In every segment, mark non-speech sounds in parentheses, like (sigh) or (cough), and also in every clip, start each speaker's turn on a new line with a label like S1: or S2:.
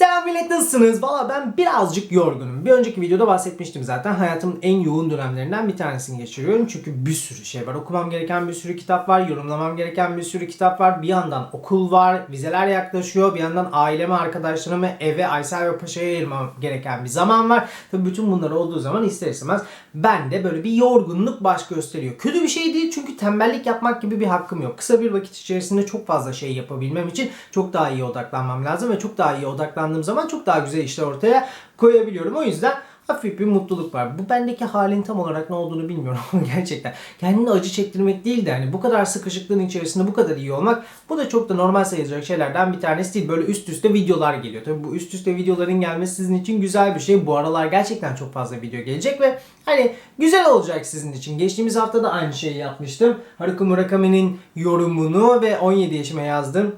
S1: Selam millet nasılsınız? Valla ben birazcık yorgunum. Bir önceki videoda bahsetmiştim zaten. Hayatımın en yoğun dönemlerinden bir tanesini geçiriyorum. Çünkü bir sürü şey var. Okumam gereken bir sürü kitap var. Yorumlamam gereken bir sürü kitap var. Bir yandan okul var. Vizeler yaklaşıyor. Bir yandan aileme, arkadaşlarıma, eve, Aysel ve Paşa'ya ayırmam gereken bir zaman var. Tabii bütün bunlar olduğu zaman ister istemez ben de böyle bir yorgunluk baş gösteriyor. Kötü bir şey değil çünkü tembellik yapmak gibi bir hakkım yok. Kısa bir vakit içerisinde çok fazla şey yapabilmem için çok daha iyi odaklanmam lazım ve çok daha iyi odaklandığım zaman çok daha güzel işler ortaya koyabiliyorum. O yüzden hafif bir mutluluk var. Bu bendeki halin tam olarak ne olduğunu bilmiyorum ama (laughs) gerçekten. Kendini acı çektirmek değil de hani bu kadar sıkışıklığın içerisinde bu kadar iyi olmak bu da çok da normal sayılacak şeylerden bir tanesi değil. Böyle üst üste videolar geliyor. Tabii bu üst üste videoların gelmesi sizin için güzel bir şey. Bu aralar gerçekten çok fazla video gelecek ve hani güzel olacak sizin için. Geçtiğimiz hafta da aynı şeyi yapmıştım. Haruki Murakami'nin yorumunu ve 17 yaşıma yazdım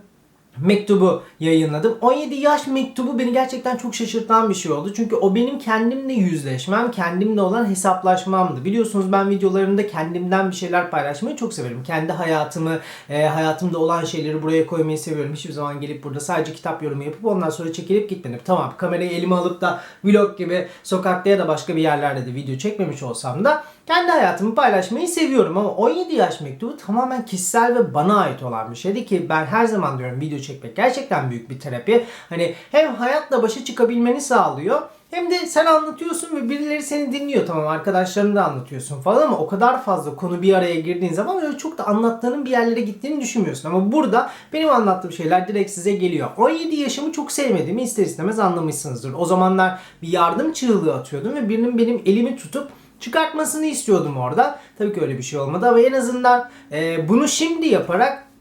S1: mektubu yayınladım. 17 yaş mektubu beni gerçekten çok şaşırtan bir şey oldu. Çünkü o benim kendimle yüzleşmem, kendimle olan hesaplaşmamdı. Biliyorsunuz ben videolarımda kendimden bir şeyler paylaşmayı çok severim. Kendi hayatımı, e, hayatımda olan şeyleri buraya koymayı seviyorum. Hiçbir zaman gelip burada sadece kitap yorumu yapıp ondan sonra çekilip gitmedim. Tamam kamerayı elime alıp da vlog gibi sokakta ya da başka bir yerlerde de video çekmemiş olsam da kendi hayatımı paylaşmayı seviyorum ama 17 yaş mektubu tamamen kişisel ve bana ait olan bir şeydi ki ben her zaman diyorum video çekmek gerçekten büyük bir terapi. Hani hem hayatla başa çıkabilmeni sağlıyor hem de sen anlatıyorsun ve birileri seni dinliyor tamam arkadaşlarını da anlatıyorsun falan ama o kadar fazla konu bir araya girdiğin zaman öyle çok da anlattığının bir yerlere gittiğini düşünmüyorsun. Ama burada benim anlattığım şeyler direkt size geliyor. 17 yaşımı çok sevmediğimi ister istemez anlamışsınızdır. O zamanlar bir yardım çığlığı atıyordum ve birinin benim elimi tutup çıkartmasını istiyordum orada. Tabii ki öyle bir şey olmadı ama en azından e, bunu şimdi yaparak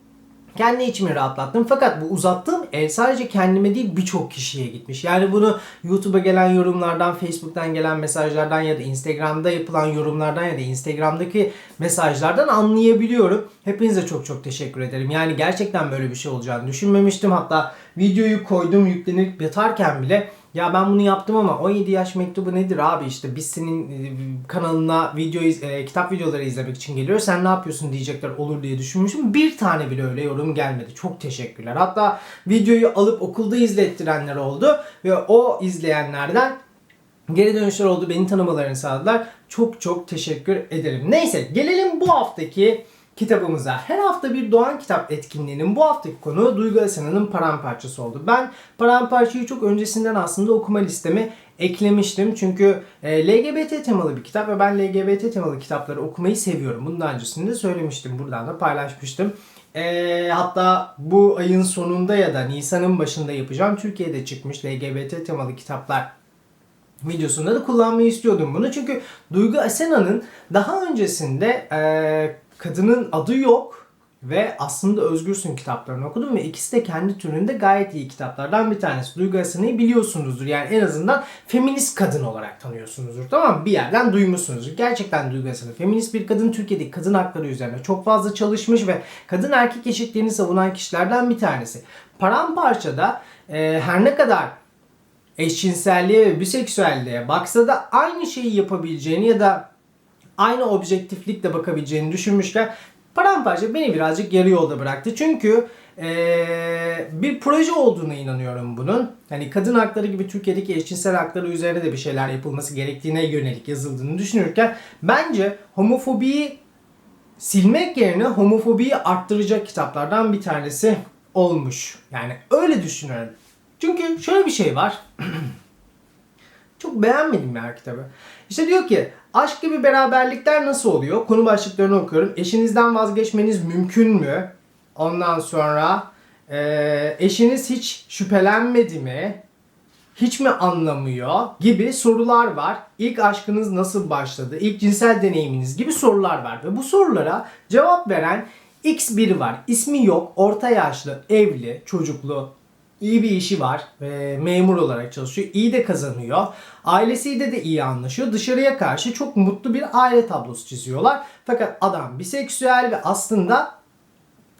S1: kendi içimi rahatlattım. Fakat bu uzattığım el sadece kendime değil birçok kişiye gitmiş. Yani bunu YouTube'a gelen yorumlardan, Facebook'tan gelen mesajlardan ya da Instagram'da yapılan yorumlardan ya da Instagram'daki mesajlardan anlayabiliyorum. Hepinize çok çok teşekkür ederim. Yani gerçekten böyle bir şey olacağını düşünmemiştim. Hatta videoyu koydum yüklenip yatarken bile ya ben bunu yaptım ama 17 yaş mektubu nedir abi işte biz senin e, kanalına video e, kitap videoları izlemek için geliyoruz. Sen ne yapıyorsun diyecekler olur diye düşünmüşüm. Bir tane bile öyle yorum gelmedi. Çok teşekkürler. Hatta videoyu alıp okulda izlettirenler oldu ve o izleyenlerden geri dönüşler oldu. Beni tanımalarını sağladılar. Çok çok teşekkür ederim. Neyse gelelim bu haftaki kitabımıza. Her hafta bir Doğan Kitap etkinliğinin bu haftaki konu Duygu Asena'nın Paramparçası oldu. Ben Paramparçayı çok öncesinden aslında okuma listeme eklemiştim. Çünkü e, LGBT temalı bir kitap ve ben LGBT temalı kitapları okumayı seviyorum. Bunu daha öncesinde söylemiştim. Buradan da paylaşmıştım. E, hatta bu ayın sonunda ya da Nisan'ın başında yapacağım. Türkiye'de çıkmış LGBT temalı kitaplar videosunda da kullanmayı istiyordum bunu. Çünkü Duygu Asena'nın daha öncesinde e, kadının adı yok ve aslında Özgürsün kitaplarını okudum ve ikisi de kendi türünde gayet iyi kitaplardan bir tanesi. Duygu Asena'yı biliyorsunuzdur. Yani en azından feminist kadın olarak tanıyorsunuzdur. Tamam mı? Bir yerden duymuşsunuzdur. Gerçekten Duygu Asena feminist bir kadın Türkiye'deki kadın hakları üzerine çok fazla çalışmış ve kadın erkek eşitliğini savunan kişilerden bir tanesi. Paramparçada e, her ne kadar eşcinselliğe ve biseksüelliğe baksa da aynı şeyi yapabileceğini ya da aynı objektiflikle bakabileceğini düşünmüşken paramparça beni birazcık yarı yolda bıraktı. Çünkü eee, bir proje olduğuna inanıyorum bunun. Hani kadın hakları gibi Türkiye'deki eşcinsel hakları üzerine de bir şeyler yapılması gerektiğine yönelik yazıldığını düşünürken bence homofobiyi silmek yerine homofobiyi arttıracak kitaplardan bir tanesi olmuş. Yani öyle düşünüyorum. Çünkü şöyle bir şey var. (clears throat) Çok beğenmedim ya kitabı. İşte diyor ki aşk gibi beraberlikler nasıl oluyor? Konu başlıklarını okuyorum. Eşinizden vazgeçmeniz mümkün mü? Ondan sonra eee, eşiniz hiç şüphelenmedi mi? Hiç mi anlamıyor gibi sorular var. İlk aşkınız nasıl başladı? İlk cinsel deneyiminiz gibi sorular var. Ve bu sorulara cevap veren X biri var. İsmi yok, orta yaşlı, evli, çocuklu, iyi bir işi var. Ee, memur olarak çalışıyor. iyi de kazanıyor. Ailesiyle de iyi anlaşıyor. Dışarıya karşı çok mutlu bir aile tablosu çiziyorlar. Fakat adam biseksüel ve aslında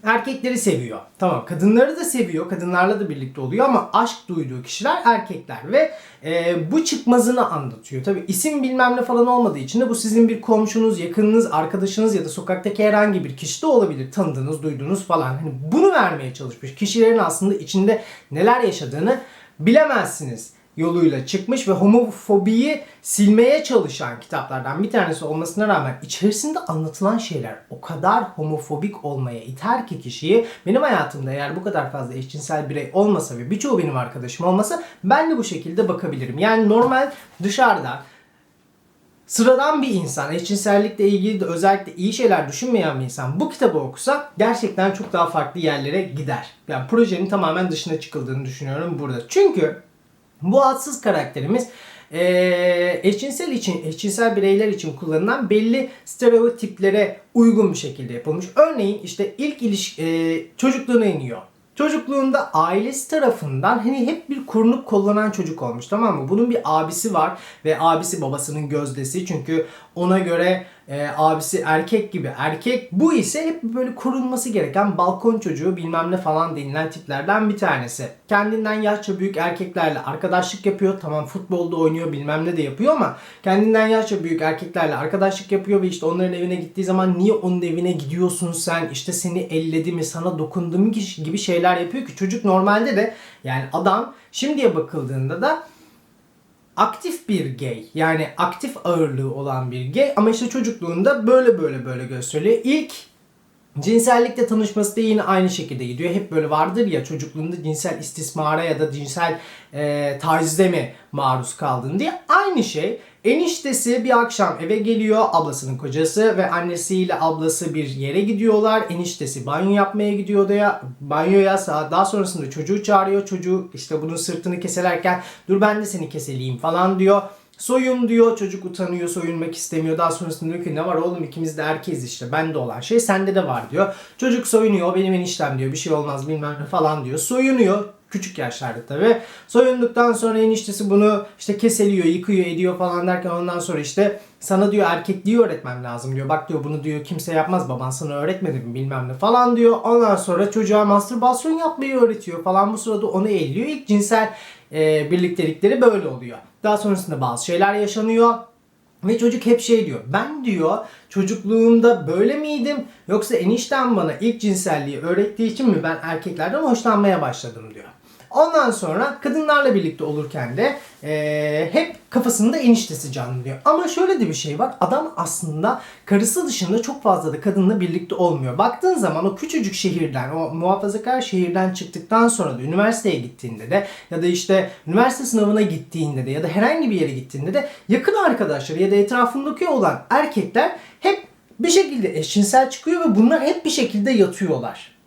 S1: erkekleri seviyor. Tamam kadınları da seviyor. Kadınlarla da birlikte oluyor ama aşk duyduğu kişiler erkekler ve e, bu çıkmazını anlatıyor. Tabi isim bilmem ne falan olmadığı için de bu sizin bir komşunuz, yakınınız, arkadaşınız ya da sokaktaki herhangi bir kişi de olabilir. Tanıdığınız, duyduğunuz falan. Hani bunu vermeye çalışmış. Kişilerin aslında içinde neler yaşadığını bilemezsiniz yoluyla çıkmış ve homofobiyi silmeye çalışan kitaplardan bir tanesi olmasına rağmen içerisinde anlatılan şeyler o kadar homofobik olmaya iter ki kişiyi benim hayatımda eğer bu kadar fazla eşcinsel birey olmasa ve birçoğu benim arkadaşım olmasa ben de bu şekilde bakabilirim. Yani normal dışarıda sıradan bir insan, eşcinsellikle ilgili de özellikle iyi şeyler düşünmeyen bir insan bu kitabı okusa gerçekten çok daha farklı yerlere gider. Yani projenin tamamen dışına çıkıldığını düşünüyorum burada. Çünkü bu adsız karakterimiz eee, eşcinsel için, eşcinsel bireyler için kullanılan belli stereotiplere uygun bir şekilde yapılmış. Örneğin işte ilk iliş eee, çocukluğuna iniyor. Çocukluğunda ailesi tarafından hani hep bir korunup kollanan çocuk olmuş tamam mı? Bunun bir abisi var ve abisi babasının gözdesi çünkü ona göre e, abisi erkek gibi erkek. Bu ise hep böyle korunması gereken balkon çocuğu bilmem ne falan denilen tiplerden bir tanesi. Kendinden yaşça büyük erkeklerle arkadaşlık yapıyor. Tamam futbolda oynuyor bilmem ne de yapıyor ama kendinden yaşça büyük erkeklerle arkadaşlık yapıyor ve işte onların evine gittiği zaman niye onun evine gidiyorsun sen işte seni elledi mi sana dokundu mu gibi şeyler yapıyor ki çocuk normalde de yani adam şimdiye bakıldığında da aktif bir gay. Yani aktif ağırlığı olan bir gay ama işte çocukluğunda böyle böyle böyle gösteriyor. İlk cinsellikle tanışması da yine aynı şekilde gidiyor. Hep böyle vardır ya çocukluğunda cinsel istismara ya da cinsel e, tacize mi maruz kaldın diye. Aynı şey. Eniştesi bir akşam eve geliyor. Ablasının kocası ve annesiyle ablası bir yere gidiyorlar. Eniştesi banyo yapmaya gidiyor odaya. Banyoya daha sonrasında çocuğu çağırıyor. Çocuğu işte bunun sırtını keselerken dur ben de seni keseleyim falan diyor. Soyun diyor. Çocuk utanıyor, soyunmak istemiyor. Daha sonrasında diyor ki ne var oğlum ikimiz de erkeğiz işte. Bende olan şey sende de var diyor. Çocuk soyunuyor. Benim eniştem diyor. Bir şey olmaz bilmem ne falan diyor. Soyunuyor. Küçük yaşlarda tabi. Soyunduktan sonra eniştesi bunu işte keseliyor, yıkıyor, ediyor falan derken ondan sonra işte sana diyor erkekliği öğretmem lazım diyor. Bak diyor bunu diyor kimse yapmaz baban sana öğretmedi mi bilmem ne falan diyor. Ondan sonra çocuğa mastürbasyon yapmayı öğretiyor falan. Bu sırada onu elliyor. İlk cinsel e, birliktelikleri böyle oluyor. Daha sonrasında bazı şeyler yaşanıyor. Ve çocuk hep şey diyor. Ben diyor çocukluğumda böyle miydim? Yoksa eniştem bana ilk cinselliği öğrettiği için mi ben erkeklerden hoşlanmaya başladım diyor. Ondan sonra kadınlarla birlikte olurken de eee, hep kafasında eniştesi canlanıyor. Ama şöyle de bir şey var. Adam aslında karısı dışında çok fazla da kadınla birlikte olmuyor. Baktığın zaman o küçücük şehirden, o muhafazakar şehirden çıktıktan sonra da üniversiteye gittiğinde de ya da işte üniversite sınavına gittiğinde de ya da herhangi bir yere gittiğinde de yakın arkadaşları ya da etrafındaki olan erkekler hep bir şekilde eşcinsel çıkıyor ve bunlar hep bir şekilde yatıyorlar.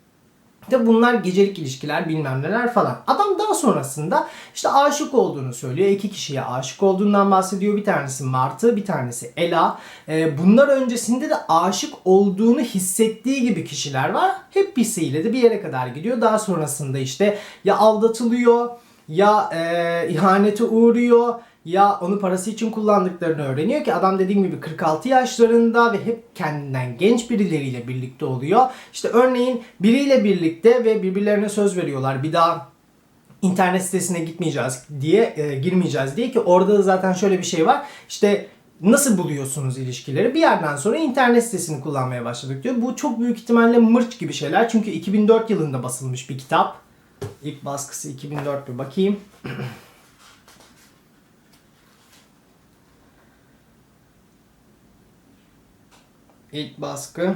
S1: De bunlar gecelik ilişkiler bilmem neler falan. Adam daha sonrasında işte aşık olduğunu söylüyor. İki kişiye aşık olduğundan bahsediyor. Bir tanesi Martı, bir tanesi Ela. Ee, bunlar öncesinde de aşık olduğunu hissettiği gibi kişiler var. Hepsiyle de bir yere kadar gidiyor. Daha sonrasında işte ya aldatılıyor ya e, ihanete uğruyor ya onu parası için kullandıklarını öğreniyor ki adam dediğim gibi 46 yaşlarında ve hep kendinden genç birileriyle birlikte oluyor. İşte örneğin biriyle birlikte ve birbirlerine söz veriyorlar. Bir daha internet sitesine gitmeyeceğiz diye e, girmeyeceğiz diye ki orada da zaten şöyle bir şey var. İşte nasıl buluyorsunuz ilişkileri? Bir yerden sonra internet sitesini kullanmaya başladık diyor. Bu çok büyük ihtimalle mırç gibi şeyler. Çünkü 2004 yılında basılmış bir kitap. İlk baskısı 2004 bir bakayım. (clears throat) İlk baskı.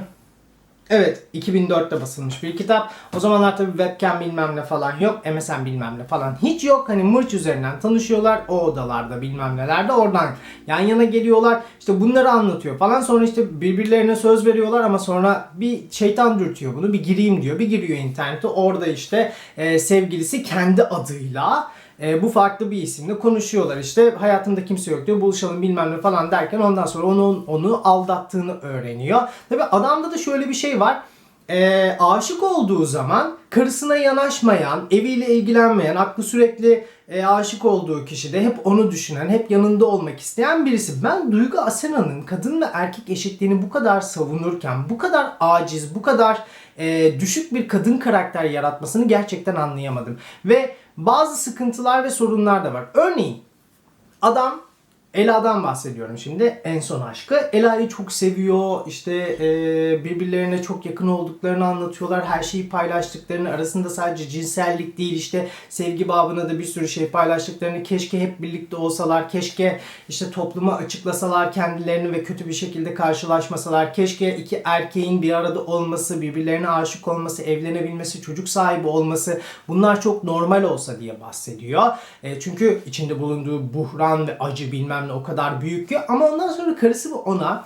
S1: Evet 2004'te basılmış bir kitap. O zamanlar tabii webcam bilmem ne falan yok. MSN bilmem ne falan hiç yok. Hani mırç üzerinden tanışıyorlar. O odalarda bilmem nelerde oradan yan yana geliyorlar. İşte bunları anlatıyor falan. Sonra işte birbirlerine söz veriyorlar ama sonra bir şeytan dürtüyor bunu. Bir gireyim diyor. Bir giriyor internete. Orada işte e, sevgilisi kendi adıyla e, bu farklı bir isimle konuşuyorlar işte hayatında kimse yok diyor buluşalım bilmem ne falan derken ondan sonra onun onu aldattığını öğreniyor. Tabi adamda da şöyle bir şey var. E, aşık olduğu zaman karısına yanaşmayan, eviyle ilgilenmeyen, aklı sürekli e, aşık olduğu kişi de hep onu düşünen, hep yanında olmak isteyen birisi. Ben Duygu Asena'nın kadın ve erkek eşitliğini bu kadar savunurken, bu kadar aciz, bu kadar e, düşük bir kadın karakter yaratmasını gerçekten anlayamadım. Ve bazı sıkıntılar ve sorunlar da var. Örneğin adam Ela'dan bahsediyorum şimdi. En son aşkı. Ela'yı çok seviyor. İşte e, birbirlerine çok yakın olduklarını anlatıyorlar. Her şeyi paylaştıklarını. Arasında sadece cinsellik değil işte sevgi babına da bir sürü şey paylaştıklarını. Keşke hep birlikte olsalar. Keşke işte topluma açıklasalar kendilerini ve kötü bir şekilde karşılaşmasalar. Keşke iki erkeğin bir arada olması, birbirlerine aşık olması, evlenebilmesi, çocuk sahibi olması bunlar çok normal olsa diye bahsediyor. E, çünkü içinde bulunduğu buhran ve acı bilmem ne o kadar büyük ki ama ondan sonra karısı ona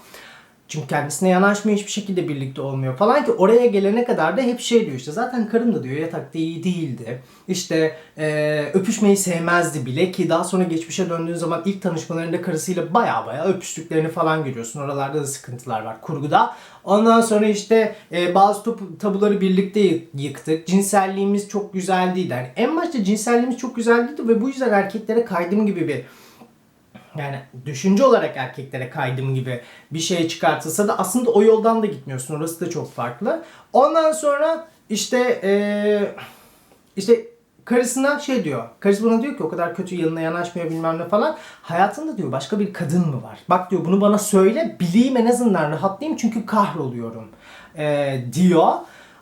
S1: çünkü kendisine yanaşmıyor hiçbir şekilde birlikte olmuyor falan ki oraya gelene kadar da hep şey diyor işte zaten karım da diyor yatakta iyi değildi. İşte e, öpüşmeyi sevmezdi bile ki daha sonra geçmişe döndüğün zaman ilk tanışmalarında karısıyla baya baya öpüştüklerini falan görüyorsun. Oralarda da sıkıntılar var kurguda. Ondan sonra işte e, bazı topu, tabuları birlikte yıktık. Cinselliğimiz çok güzel değil. Yani en başta cinselliğimiz çok güzel değildi ve bu yüzden erkeklere kaydım gibi bir yani düşünce olarak erkeklere kaydım gibi bir şey çıkartılsa da aslında o yoldan da gitmiyorsun. Orası da çok farklı. Ondan sonra işte ee, işte karısına şey diyor. Karısı buna diyor ki o kadar kötü yanına yanaşmıyor bilmem ne falan. Hayatında diyor başka bir kadın mı var? Bak diyor bunu bana söyle bileyim en azından rahatlayayım çünkü kahroluyorum ee, diyor.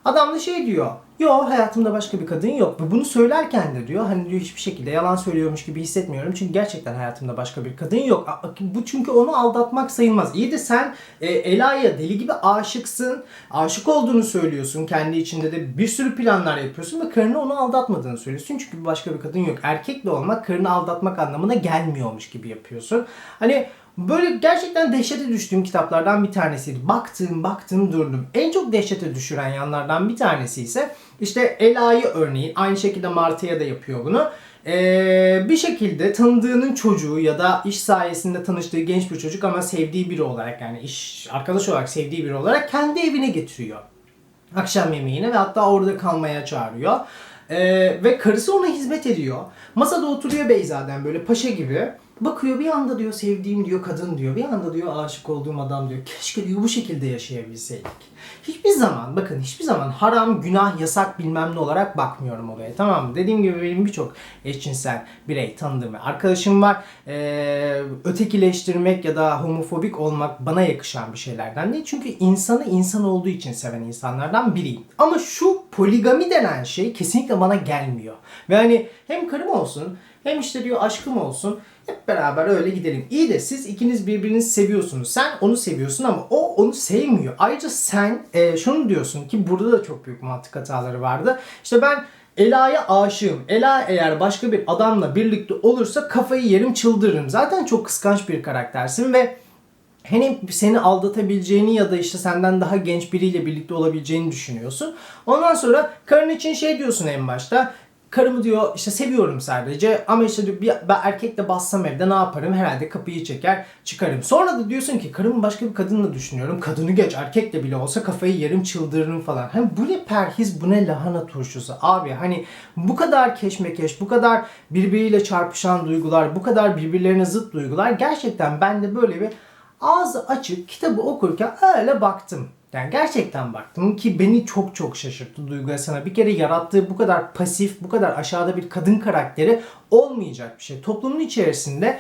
S1: Adam da şey diyor. Yok hayatımda başka bir kadın yok. Ve bunu söylerken de diyor hani diyor hiçbir şekilde yalan söylüyormuş gibi hissetmiyorum. Çünkü gerçekten hayatımda başka bir kadın yok. Bu çünkü onu aldatmak sayılmaz. İyi de sen e, Ela'ya deli gibi aşıksın. Aşık olduğunu söylüyorsun. Kendi içinde de bir sürü planlar yapıyorsun ve karını onu aldatmadığını söylüyorsun. Çünkü başka bir kadın yok. Erkekle olmak karını aldatmak anlamına gelmiyormuş gibi yapıyorsun. Hani Böyle gerçekten dehşete düştüğüm kitaplardan bir tanesiydi. Baktım baktım durdum. En çok dehşete düşüren yanlardan bir tanesi ise işte Ela'yı örneğin aynı şekilde Martı'ya da yapıyor bunu. Ee, bir şekilde tanıdığının çocuğu ya da iş sayesinde tanıştığı genç bir çocuk ama sevdiği biri olarak yani iş arkadaş olarak sevdiği biri olarak kendi evine getiriyor. Akşam yemeğine ve hatta orada kalmaya çağırıyor. Ee, ve karısı ona hizmet ediyor. Masada oturuyor Beyza'den böyle paşa gibi. Bakıyor bir anda diyor sevdiğim diyor kadın diyor. Bir anda diyor aşık olduğum adam diyor. Keşke diyor bu şekilde yaşayabilseydik. Hiçbir zaman bakın hiçbir zaman haram, günah, yasak bilmem ne olarak bakmıyorum olaya tamam mı? Dediğim gibi benim birçok eşcinsel birey tanıdığım arkadaşım var. Ee, ötekileştirmek ya da homofobik olmak bana yakışan bir şeylerden değil. Çünkü insanı insan olduğu için seven insanlardan biriyim. Ama şu poligami denen şey kesinlikle bana gelmiyor. Ve hani hem karım olsun hem işte diyor aşkım olsun hep beraber öyle gidelim. İyi de siz ikiniz birbirinizi seviyorsunuz. Sen onu seviyorsun ama o onu sevmiyor. Ayrıca sen e, şunu diyorsun ki burada da çok büyük mantık hataları vardı. İşte ben Ela'ya aşığım. Ela eğer başka bir adamla birlikte olursa kafayı yerim çıldırırım. Zaten çok kıskanç bir karaktersin ve hani seni aldatabileceğini ya da işte senden daha genç biriyle birlikte olabileceğini düşünüyorsun. Ondan sonra karın için şey diyorsun en başta. Karımı diyor işte seviyorum sadece ama işte diyor bir, ben erkekle bassam evde ne yaparım? Herhalde kapıyı çeker çıkarım. Sonra da diyorsun ki karımı başka bir kadınla düşünüyorum. Kadını geç erkekle bile olsa kafayı yerim çıldırırım falan. Hani bu ne perhiz bu ne lahana turşusu abi hani bu kadar keşmekeş bu kadar birbiriyle çarpışan duygular bu kadar birbirlerine zıt duygular gerçekten ben de böyle bir ağzı açık kitabı okurken öyle baktım. Yani gerçekten baktım ki beni çok çok şaşırttı Duygu sana. Bir kere yarattığı bu kadar pasif, bu kadar aşağıda bir kadın karakteri olmayacak bir şey. Toplumun içerisinde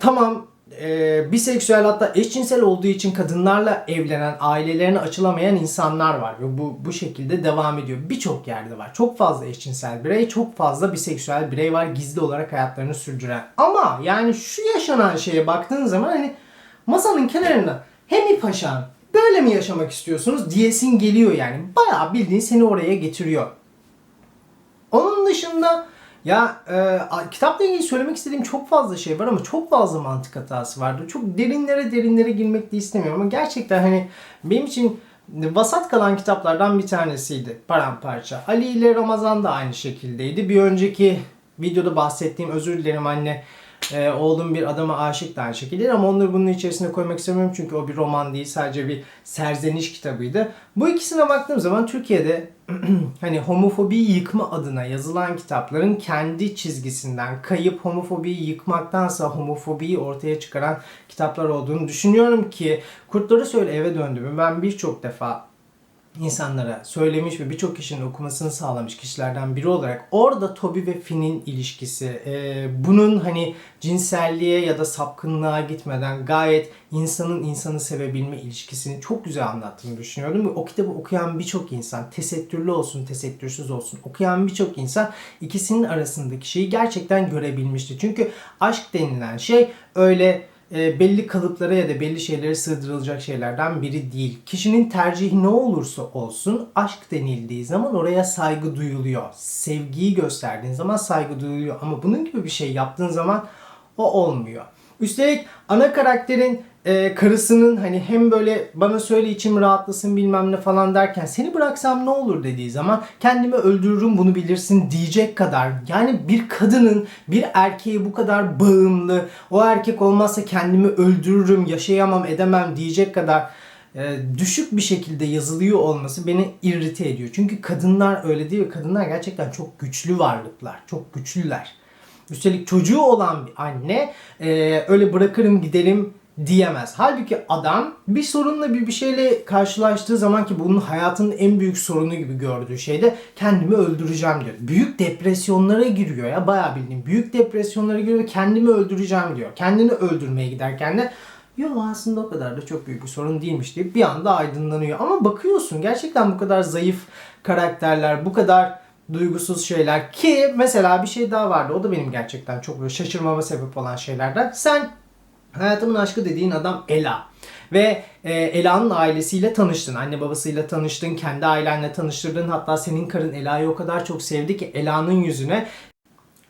S1: tamam e, biseksüel hatta eşcinsel olduğu için kadınlarla evlenen, ailelerine açılamayan insanlar var. Ve bu, bu şekilde devam ediyor. Birçok yerde var. Çok fazla eşcinsel birey, çok fazla biseksüel birey var gizli olarak hayatlarını sürdüren. Ama yani şu yaşanan şeye baktığın zaman hani masanın kenarında hem paşan Böyle mi yaşamak istiyorsunuz diyesin geliyor yani. Bayağı bildiğin seni oraya getiriyor. Onun dışında ya e, kitapla ilgili söylemek istediğim çok fazla şey var ama çok fazla mantık hatası vardı. Çok derinlere derinlere girmek de istemiyorum ama gerçekten hani benim için vasat kalan kitaplardan bir tanesiydi paramparça. Ali ile Ramazan da aynı şekildeydi. Bir önceki videoda bahsettiğim özür dilerim anne e, oğlum bir adama aşık da aynı şekilde ama onları bunun içerisine koymak istemiyorum çünkü o bir roman değil sadece bir serzeniş kitabıydı. Bu ikisine baktığım zaman Türkiye'de (clears throat) hani homofobiyi yıkma adına yazılan kitapların kendi çizgisinden kayıp homofobiyi yıkmaktansa homofobiyi ortaya çıkaran kitaplar olduğunu düşünüyorum ki Kurtları Söyle eve döndüğümü ben birçok defa insanlara söylemiş ve birçok kişinin okumasını sağlamış kişilerden biri olarak orada Toby ve Finn'in ilişkisi e, bunun hani cinselliğe ya da sapkınlığa gitmeden gayet insanın insanı sevebilme ilişkisini çok güzel anlattığını düşünüyorum. Ve o kitabı okuyan birçok insan tesettürlü olsun tesettürsüz olsun okuyan birçok insan ikisinin arasındaki şeyi gerçekten görebilmişti. Çünkü aşk denilen şey öyle e, belli kalıplara ya da belli şeylere sığdırılacak şeylerden biri değil. Kişinin tercihi ne olursa olsun aşk denildiği zaman oraya saygı duyuluyor. Sevgiyi gösterdiğin zaman saygı duyuluyor. Ama bunun gibi bir şey yaptığın zaman o olmuyor. Üstelik ana karakterin e, karısının hani hem böyle bana söyle içim rahatlasın bilmem ne falan derken seni bıraksam ne olur dediği zaman kendimi öldürürüm bunu bilirsin diyecek kadar yani bir kadının bir erkeğe bu kadar bağımlı o erkek olmazsa kendimi öldürürüm yaşayamam edemem diyecek kadar e, düşük bir şekilde yazılıyor olması beni irrite ediyor. Çünkü kadınlar öyle değil kadınlar gerçekten çok güçlü varlıklar. Çok güçlüler. Üstelik çocuğu olan bir anne e, öyle bırakırım giderim diyemez. Halbuki adam bir sorunla bir bir şeyle karşılaştığı zaman ki bunun hayatının en büyük sorunu gibi gördüğü şeyde kendimi öldüreceğim diyor. Büyük depresyonlara giriyor ya bayağı bildiğim büyük depresyonlara giriyor kendimi öldüreceğim diyor. Kendini öldürmeye giderken de Yok aslında o kadar da çok büyük bir sorun değilmiş deyip bir anda aydınlanıyor. Ama bakıyorsun gerçekten bu kadar zayıf karakterler, bu kadar duygusuz şeyler ki mesela bir şey daha vardı. O da benim gerçekten çok böyle şaşırmama sebep olan şeylerden. Sen hayatımın aşkı dediğin adam Ela. Ve e, Ela'nın ailesiyle tanıştın. Anne babasıyla tanıştın. Kendi ailenle tanıştırdın. Hatta senin karın Ela'yı o kadar çok sevdi ki Ela'nın yüzüne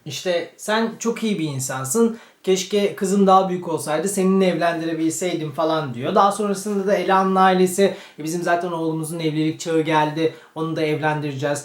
S1: işte sen çok iyi bir insansın. Keşke kızım daha büyük olsaydı seninle evlendirebilseydim falan diyor. Daha sonrasında da Ela'nın ailesi "E, bizim zaten oğlumuzun evlilik çağı geldi. Onu da evlendireceğiz.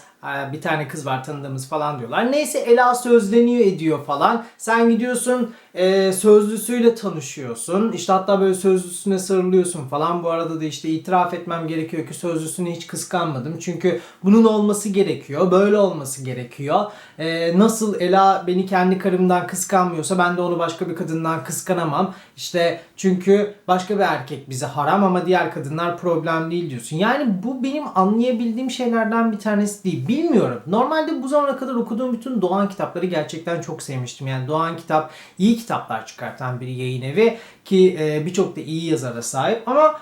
S1: Bir tane kız var tanıdığımız falan diyorlar. Neyse Ela sözleniyor ediyor falan. Sen gidiyorsun e, sözlüsüyle tanışıyorsun. İşte hatta böyle sözlüsüne sarılıyorsun falan. Bu arada da işte itiraf etmem gerekiyor ki sözlüsünü hiç kıskanmadım. Çünkü bunun olması gerekiyor. Böyle olması gerekiyor. Ee, nasıl Ela beni kendi karımdan kıskanmıyorsa ben de onu başka bir kadından kıskanamam. İşte çünkü başka bir erkek bize haram ama diğer kadınlar problem değil diyorsun. Yani bu benim anlayabildiğim şeylerden bir tanesi değil. Bilmiyorum. Normalde bu zamana kadar okuduğum bütün Doğan kitapları gerçekten çok sevmiştim. Yani Doğan kitap iyi kitaplar çıkartan bir yayın evi ki e, birçok da iyi yazara sahip ama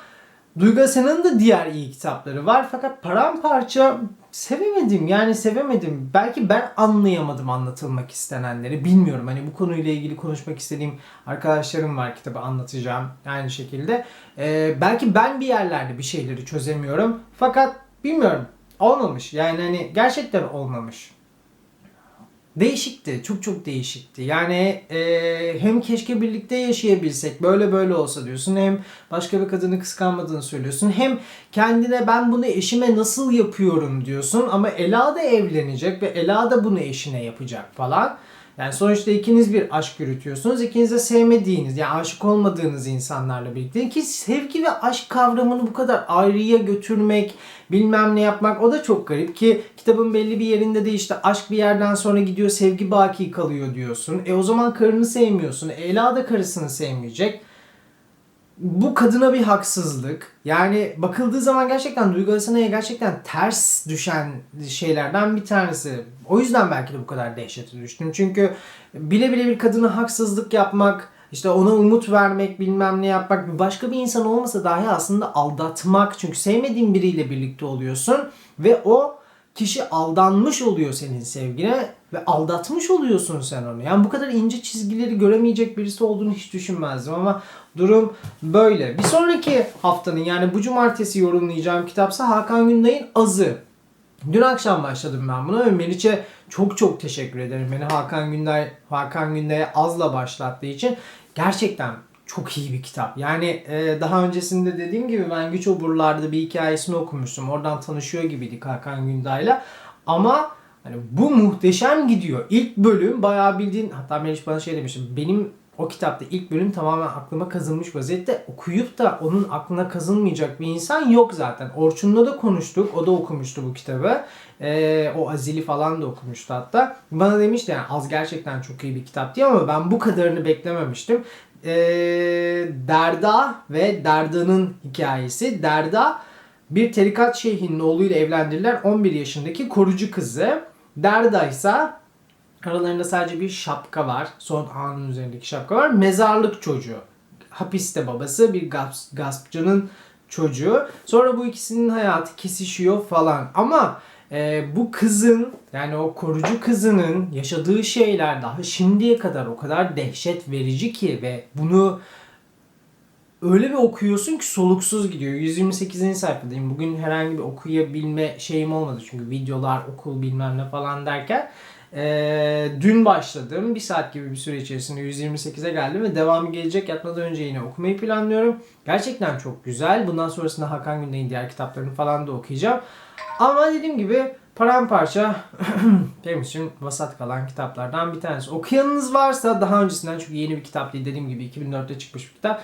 S1: Duygu Asena'nın da diğer iyi kitapları var fakat paramparça sevemedim yani sevemedim. Belki ben anlayamadım anlatılmak istenenleri bilmiyorum. Hani bu konuyla ilgili konuşmak istediğim arkadaşlarım var kitabı anlatacağım aynı şekilde. Ee, belki ben bir yerlerde bir şeyleri çözemiyorum fakat bilmiyorum olmamış yani hani gerçekten olmamış. Değişikti. Çok çok değişikti. Yani e, hem keşke birlikte yaşayabilsek böyle böyle olsa diyorsun. Hem başka bir kadını kıskanmadığını söylüyorsun. Hem kendine ben bunu eşime nasıl yapıyorum diyorsun. Ama Ela da evlenecek ve Ela da bunu eşine yapacak falan. Yani sonuçta ikiniz bir aşk yürütüyorsunuz. İkiniz de sevmediğiniz yani aşık olmadığınız insanlarla birlikte. Ki sevgi ve aşk kavramını bu kadar ayrıya götürmek, bilmem ne yapmak o da çok garip. Ki kitabın belli bir yerinde de işte aşk bir yerden sonra gidiyor sevgi baki kalıyor diyorsun. E o zaman karını sevmiyorsun. E, Ela da karısını sevmeyecek bu kadına bir haksızlık. Yani bakıldığı zaman gerçekten Duygu Asena'ya gerçekten ters düşen şeylerden bir tanesi. O yüzden belki de bu kadar dehşete düştüm. Çünkü bile bile bir kadına haksızlık yapmak, işte ona umut vermek, bilmem ne yapmak, başka bir insan olmasa dahi aslında aldatmak. Çünkü sevmediğin biriyle birlikte oluyorsun ve o kişi aldanmış oluyor senin sevgine ve aldatmış oluyorsun sen onu. Yani bu kadar ince çizgileri göremeyecek birisi olduğunu hiç düşünmezdim ama durum böyle. Bir sonraki haftanın yani bu cumartesi yorumlayacağım kitapsa Hakan Günday'ın Azı. Dün akşam başladım ben buna ve Meriç'e çok çok teşekkür ederim. Beni Hakan Günday Hakan Günday'a azla başlattığı için gerçekten çok iyi bir kitap. Yani e, daha öncesinde dediğim gibi ben Güç Oburlar'da bir hikayesini okumuştum. Oradan tanışıyor gibiydik Hakan Günday'la. Ama hani bu muhteşem gidiyor. İlk bölüm bayağı bildiğin hatta Meriç bana şey demişti. Benim o kitapta ilk bölüm tamamen aklıma kazınmış vaziyette. Okuyup da onun aklına kazınmayacak bir insan yok zaten. Orçun'la da konuştuk. O da okumuştu bu kitabı. Ee, o Azili falan da okumuştu hatta. Bana demişti yani az gerçekten çok iyi bir kitap diye ama ben bu kadarını beklememiştim. Ee, Derda ve Derda'nın hikayesi. Derda bir tarikat şeyhinin oğluyla evlendirirler 11 yaşındaki korucu kızı. Derda ise aralarında sadece bir şapka var. Son anın üzerindeki şapka var. Mezarlık çocuğu. Hapiste babası bir gasp, gaspçının çocuğu. Sonra bu ikisinin hayatı kesişiyor falan. Ama e, bu kızın yani o korucu kızının yaşadığı şeyler daha şimdiye kadar o kadar dehşet verici ki ve bunu öyle bir okuyorsun ki soluksuz gidiyor. 128. sayfadayım. Bugün herhangi bir okuyabilme şeyim olmadı. Çünkü videolar, okul bilmem ne falan derken. Ee, dün başladım. Bir saat gibi bir süre içerisinde 128'e geldim ve devamı gelecek. Yatmadan önce yine okumayı planlıyorum. Gerçekten çok güzel. Bundan sonrasında Hakan Güney'in diğer kitaplarını falan da okuyacağım. Ama dediğim gibi paramparça (clears throat) benim için vasat kalan kitaplardan bir tanesi. Okuyanınız varsa daha öncesinden çünkü yeni bir kitap değil dediğim gibi 2004'te çıkmış bir kitap.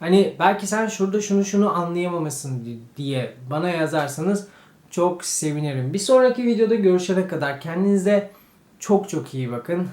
S1: Hani belki sen şurada şunu şunu anlayamamasın diye bana yazarsanız çok sevinirim. Bir sonraki videoda görüşene kadar kendinize çok çok iyi bakın.